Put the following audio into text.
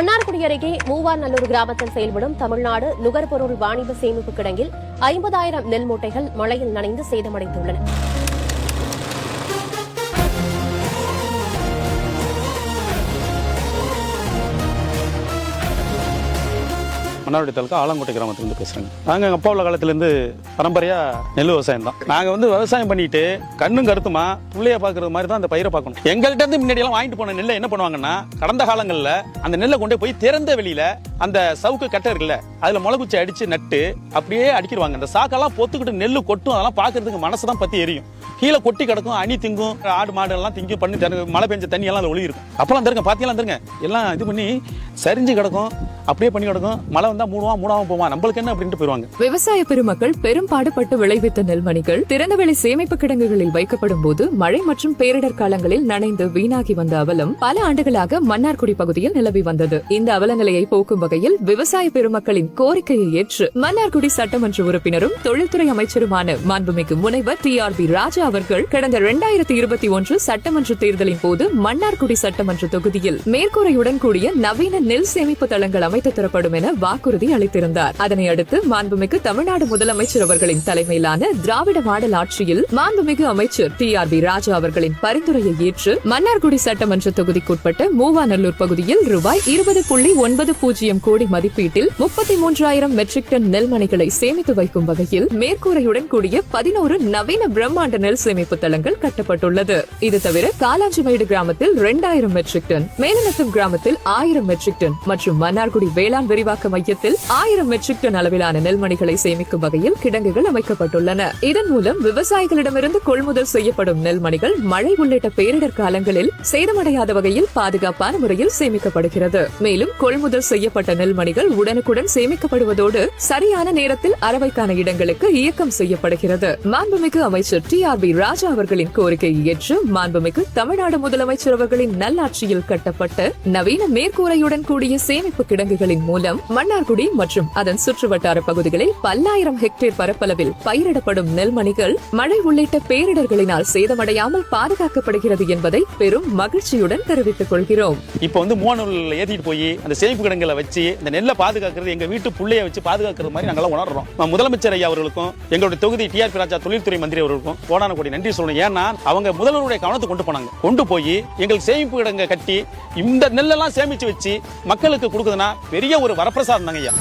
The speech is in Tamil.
மன்னார்குடி அருகே மூவார்நல்லூர் கிராமத்தில் செயல்படும் தமிழ்நாடு நுகர்பொருள் வாணிப சேமிப்பு கிடங்கில் ஐம்பதாயிரம் நெல் மூட்டைகள் மழையில் நனைந்து சேதமடைந்துள்ளன. மன்னார்குடி தாலுக்கா ஆலங்கோட்டை கிராமத்துலேருந்து பேசுகிறேங்க நாங்கள் எங்கள் அப்பா உள்ள காலத்துலேருந்து பரம்பரையாக நெல் விவசாயம் தான். நாங்கள் வந்து விவசாயம் பண்ணிட்டு கண்ணும் கருத்துமா புள்ளைய பார்க்குறது மாதிரி தான் அந்த பயிரை பார்க்கணும் எங்கள்கிட்ட இருந்து முன்னாடியெல்லாம் வாங்கிட்டு போன நெல்லை என்ன பண்ணுவாங்கன்னா கடந்த காலங்களில் அந்த நெல்லை கொண்டு போய் திறந்த வெளியில் அந்த சவுக்கு கட்டை இருக்குல்ல அதில் முளகுச்சி அடித்து நட்டு அப்படியே அடிக்கிடுவாங்க அந்த சாக்கெல்லாம் பொத்துக்கிட்டு நெல் கொட்டும் அதெல்லாம் பார்க்கறதுக்கு மனசு தான் பற்றி எரியும். கீழே கொட்டி கிடக்கும் அணி திங்கும் ஆடு மாடு எல்லாம் திங்கும் பண்ணி மழை பெஞ்ச தண்ணி எல்லாம் அதில் ஒளி இருக்கும் அப்பெல்லாம் தருங்க பார்த்தீங்களா தருங்க எல்லாம் இது பண்ணி சரிஞ்சு கிடக்கும் அப்படியே பண்ணி கிடக்கும். மழை வந்தா மூணுவா மூணாவும் போவான். நம்மளுக்கு என்ன அப்படின்ட்டு போயிருவாங்க. விவசாய பெருமக்கள் பெரும்பாடுபட்டு விளைவித்த நெல்மணிகள் திறந்தவெளி சேமிப்பு கிடங்குகளில் வைக்கப்படும் போது மழை மற்றும் பேரிடர் காலங்களில் நனைந்து வீணாகி வந்த அவலம் பல ஆண்டுகளாக மன்னார்குடி பகுதியில் நிலவி வந்தது. இந்த அவலநிலையை போக்கும் வகையில் விவசாய பெருமக்களின் கோரிக்கையை ஏற்று மன்னார்குடி சட்டமன்ற உறுப்பினரும் தொழில்துறை அமைச்சருமான மாண்புமிகு முனைவர் டி ஆர் பி ராஜா அவர்கள் கடந்த இரண்டாயிரத்தி இருபத்தி ஒன்று சட்டமன்ற தேர்தலின் போது மன்னார்குடி சட்டமன்ற தொகுதியில் மேற்கூரையுடன் கூடிய நவீன நெல் சேமிப்பு தளங்கள் அமைத்து தரப்படும் என வாக்குறுதி அளித்திருந்தார். அதனை அடுத்து மாண்புமிகு தமிழ்நாடு முதலமைச்சர் அவர்களின் தலைமையிலான திராவிட மாடல் ஆட்சியில் மாண்புமிகு அமைச்சர் டி ஆர் பி ராஜா அவர்களின் பரிந்துரையை ஏற்று மன்னார்குடி சட்டமன்ற தொகுதிக்குட்பட்ட மூவாநல்லூர் பகுதியில் ரூபாய் இருபது புள்ளி ஒன்பது பூஜ்ஜியம் கோடி மதிப்பீட்டில் முப்பத்தி மூன்றாயிரம் மெட்ரிக் டன் நெல்மணிகளை சேமித்து வைக்கும் வகையில் மேற்கூரையுடன் கூடிய பதினோரு நவீன பிரம்மாண்ட நெல் சேமிப்பு தளங்கள் கட்டப்பட்டுள்ளது. இது தவிர காலாஞ்சிமேடு கிராமத்தில் இரண்டாயிரம் மெட்ரிக் டன் மேலநத்தம் கிராமத்தில் ஆயிரம் மெட்ரிக் டன் மற்றும் மன்னார்குடி வேளாண் விரிவாக்க மையத்தில் ஆயிரம் மெட்ரிக் டன் அளவிலான நெல்மணிகளை சேமிக்கும் வகையில் கிடங்குகள் அமைக்கப்பட்டுள்ளன. இதன் மூலம் விவசாயிகளிடமிருந்து கொள்முதல் செய்யப்படும் நெல்மணிகள் மழை உள்ளிட்ட பேரிடர் காலங்களில் சேதமடையாத வகையில் பாதுகாப்பான முறையில் சேமிக்கப்படுகிறது. மேலும் கொள்முதல் செய்யப்பட்ட நெல்மணிகள் உடனுக்குடன் சேமிக்கப்படுவதோடு சரியான நேரத்தில் அரவைக்கான இடங்களுக்கு இயக்கம் செய்யப்படுகிறது. மாண்புமிகு அமைச்சர் டி ஆர் பி ராஜா அவர்களின் கோரிக்கையை ஏற்று மாண்புமிகு தமிழ்நாடு முதலமைச்சர் அவர்களின் நல்லாட்சியில் கட்டப்பட்ட நவீன மேற்கூரையுடன் கூடிய சேமிப்பு கிடங்குகளின் மூலம் மன்னார்குடி மற்றும் அதன் சுற்றுவட்டார பகுதிகளில் பல்லாயிரம் ஹெக்டேர் பரப்பளவில் பயிரிடப்படும் நெல்மணிகள் மழை உள்ளிட்ட பேரிடர்களினால் சேதமடையாமல் பாதுகாக்கப்படுகிறது என்பதை பெரும் மகிழ்ச்சியுடன் தெரிவித்துக் கொள்கிறோம். இப்போ வந்து மூணூரில் ஏத்திட்டு போய் அந்த சேமிப்பு கிடங்களை வச்சு இந்த நெல்லை பாதுகாக்கிறது எங்க வீட்டு புள்ளைய வச்சு பாதுகாக்கிறது மாதிரி நாங்களாம் உணர்றோம். முதலமைச்சர் ஐயா அவர்களுக்கும் எங்களுடைய தொகுதி டிஆர்பி ராஜா தொழில்துறை மந்திரி அவர்களுக்கும் கோடான கோடி நன்றி சொல்லணும். ஏன்னா அவங்க முதல்வருடைய கவனத்தை கொண்டு போனாங்க. கொண்டு போய் எங்களுக்கு சேமிப்பு கிடங்க கட்டி இந்த நெல்லெல்லாம் சேமிச்சு வச்சு மக்களுக்கு கொடுக்குதுன்னா பெரிய ஒரு வரப்பிரசாதம் தாங்க ஐயா